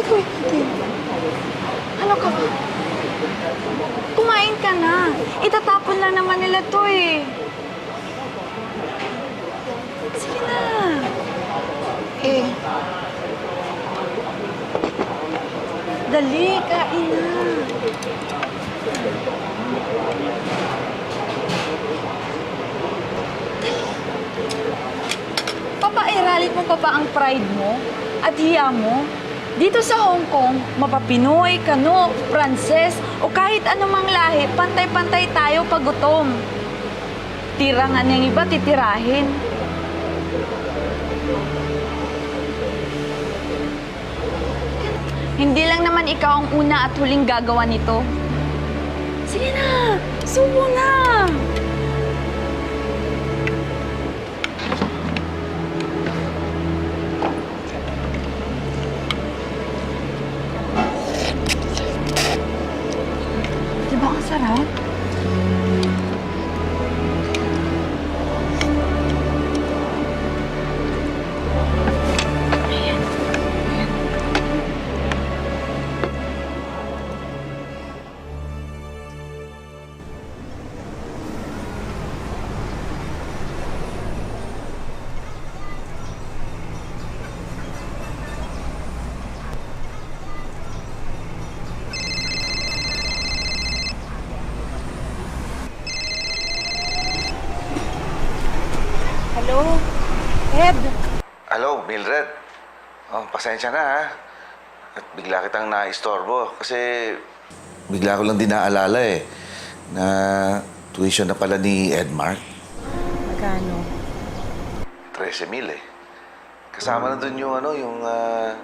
Pwede. Ano ka ba? Kumain ka na. Itatapon lang naman nila to eh. Sige na. Eh. Dali, kain na. Papairalit mo pa ba ang pride mo at hiya mo? Dito sa Hong Kong, mapapinoy, kano, Pranses, o kahit anumang lahi, pantay-pantay tayo pag gutom. Tira nga ng iba, titirahin. Hindi lang naman ikaw ang una at huling gagawa nito. Sige na, subo na. Di Hello? Ed? Hello, Mildred. Oh, pasensya na ha. At bigla kitang naistorbo kasi bigla ko lang din naalala eh na tuition na pala ni Edmark. Magkano? 13 mil eh. Kasama na dun yung ano, yung, ah,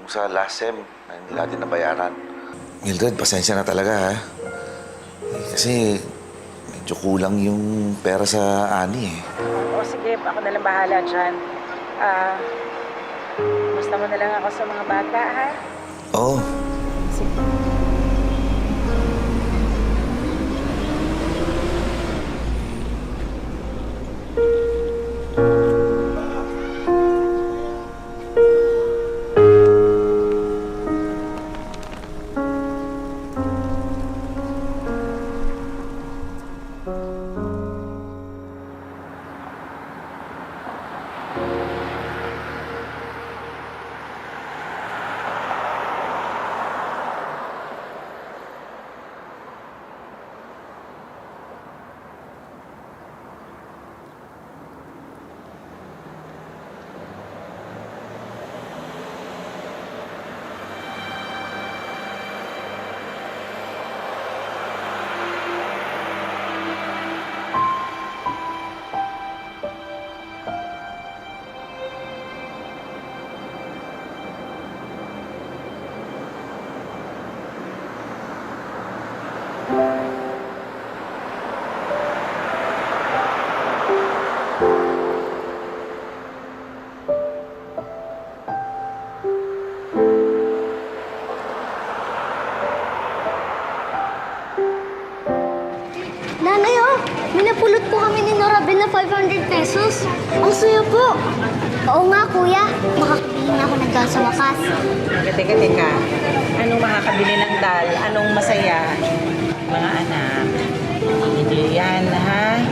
yung sa last sem na hindi natin nabayaran. Mildred, pasensya na talaga ha. Eh, kasi medyo kulang yung pera sa ani eh. O sige, ako na lang bahala dyan. Ah, basta mo na lang ako sa mga bata, ha? Oo, Sige. May napulot po kami ni Norabel na 500 pesos. Ang suyo po. Oo nga, kuya. Makakabili na ako ng dal sa wakas. Teka, teka. Anong makakabili ng dal? Anong masaya? Mga anak, hindi yan, ha?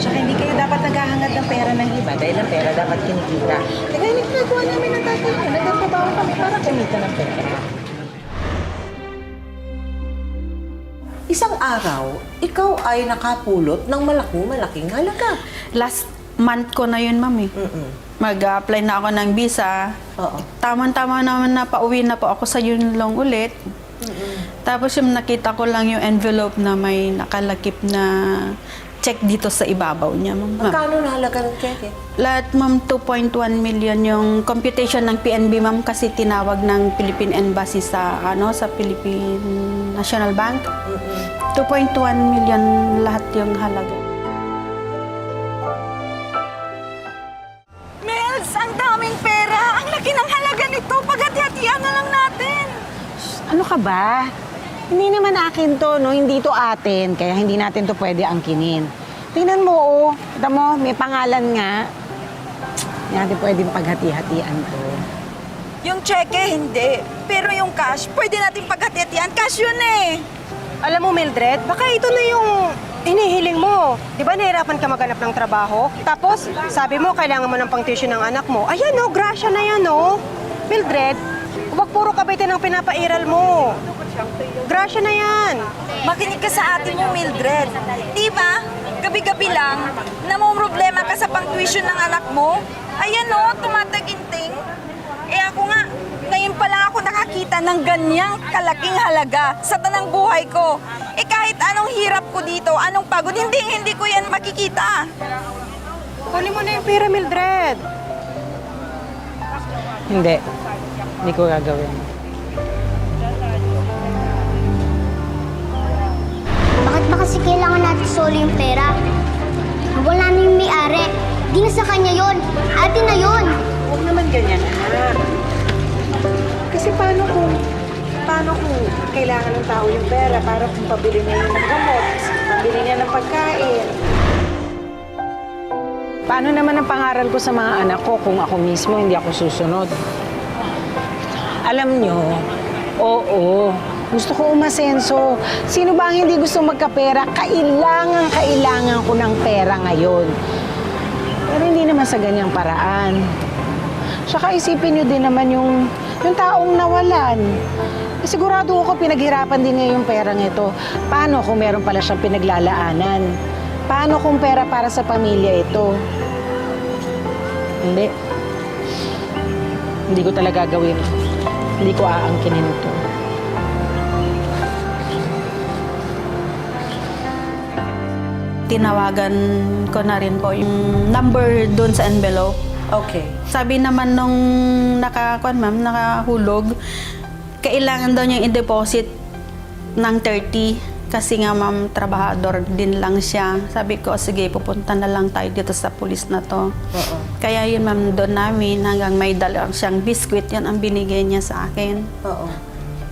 Tsaka hindi kayo dapat naghahangad ng pera ng iba dahil ang pera dapat kinikita. Teka, hindi ginagawa namin ng tatay ko. Nagtatrabaho kami para kumita ng pera. Isang araw, ikaw ay nakapulot ng malaking-malaking halaga. Last month ko na yun, ma'am eh. Mm-mm. Mag-apply na ako ng visa. Oo. Tama-tama naman na pauwi na po ako sa Yunlong ulit. Tapos yung nakita ko lang yung envelope na may nakalakip na check dito sa ibabaw niya, ma'am. Magkano na halaga ng cheque? Lahat, ma'am, 2.1 million yung computation ng PNB, ma'am, kasi tinawag ng Philippine Embassy sa, ano, sa Philippine National Bank. 2.1 million lahat yung halaga. Mels, ang daming pera. Ang laki ng halaga nito. Paghati-hatian na lang natin. Ano ka ba? Hindi naman akin to, no? Hindi to atin, kaya hindi natin to pwede angkinin. Tingnan mo, oh. Kita mo, may pangalan nga. Hindi natin pwedeng paghati-hatian to. Yung cheque, hindi. Pero yung cash, pwede natin paghati-hatian. Cash yun eh. Alam mo, Mildred, baka ito na yung hinihiling mo. Di ba nahirapan ka maghanap ng trabaho? Tapos, sabi mo, kailangan mo ng pang-tuition ng anak mo. Ayan o, grasya na yan o. Mildred, huwag puro kabitin ang pinapairal mo. Grasya na yan. Makinig ka sa ate mo, Mildred. Di ba? Gabi-gabi lang, namumroblema ka sa pang-tuition ng anak mo. Ayan o, tumataginting. Eh ako nga, ngayon pa lang ako nakakita ng ganyang kalaking halaga sa tanang buhay ko. Eh kahit anong hirap ko dito, anong pagod, hindi, hindi ko yan makikita. Kunin mo na yung pera, Mildred. Hindi. Hindi ko gagawin. Bakit ba kasi kailangan natin solo yung pera? Wala na yung may-ari. Di na sa kanya yon. Atin na yon. Huwag naman ganyan, anak. Kasi paano kung, paano kung kailangan ng tao yung pera para kung pabili niya yung ng gamot, pabili niya ng pagkain. Paano naman ang pangaral ko sa mga anak ko kung ako mismo hindi ako susunod? Alam nyo, oo, gusto ko umasenso. Sino ba ang hindi gusto magkapera? Kailangan, kailangan ko ng pera ngayon. Pero hindi naman sa ganyang paraan. Tsaka isipin nyo din naman yung, yung taong nawalan. Eh, sigurado ako pinaghirapan din niya yung perang ito. Paano kung meron pala siyang pinaglalaanan? Paano kung pera para sa pamilya ito? Hindi. Hindi ko talaga gawin. Hindi ko aangkinin ito. Tinawagan ko na rin po yung number doon sa envelope. Okay. Sabi naman nung nakakuan ma'am, nakahulog, kailangan daw niya i-deposit ng 30 kasi nga ma'am, trabahador din lang siya. Sabi ko, sige, pupunta na lang tayo dito sa pulis na to. Kaya yun ma'am, doon namin hanggang may dala siyang biskwit, yan ang binigay niya sa akin. Oo.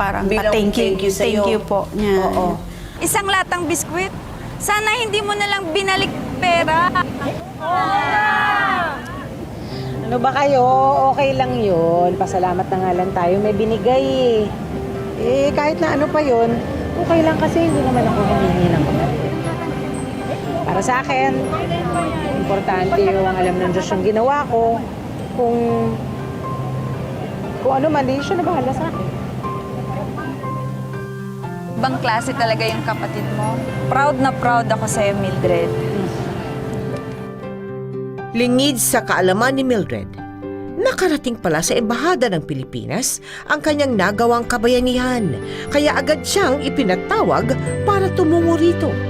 Parang Bilang pa-thank you, thank you sa'yo. thank you po niya. Oo. Isang latang biskwit. Sana hindi mo na lang binalik pera. Ano ba kayo? Okay lang yun. Pasalamat na nga lang tayo. May binigay eh. Eh, kahit na ano pa yun, okay lang kasi hindi naman ako humingi ng kapatid. Para sa akin, importante yung alam ng Diyos yung ginawa ko. Kung kung ano man, di siya na bahala sa akin. Bang klase talaga yung kapatid mo. Proud na proud ako sa'yo, Mildred. Lingid sa kaalaman ni Mildred, nakarating pala sa Embahada ng Pilipinas ang kanyang nagawang kabayanihan, kaya agad siyang ipinatawag para tumungo rito.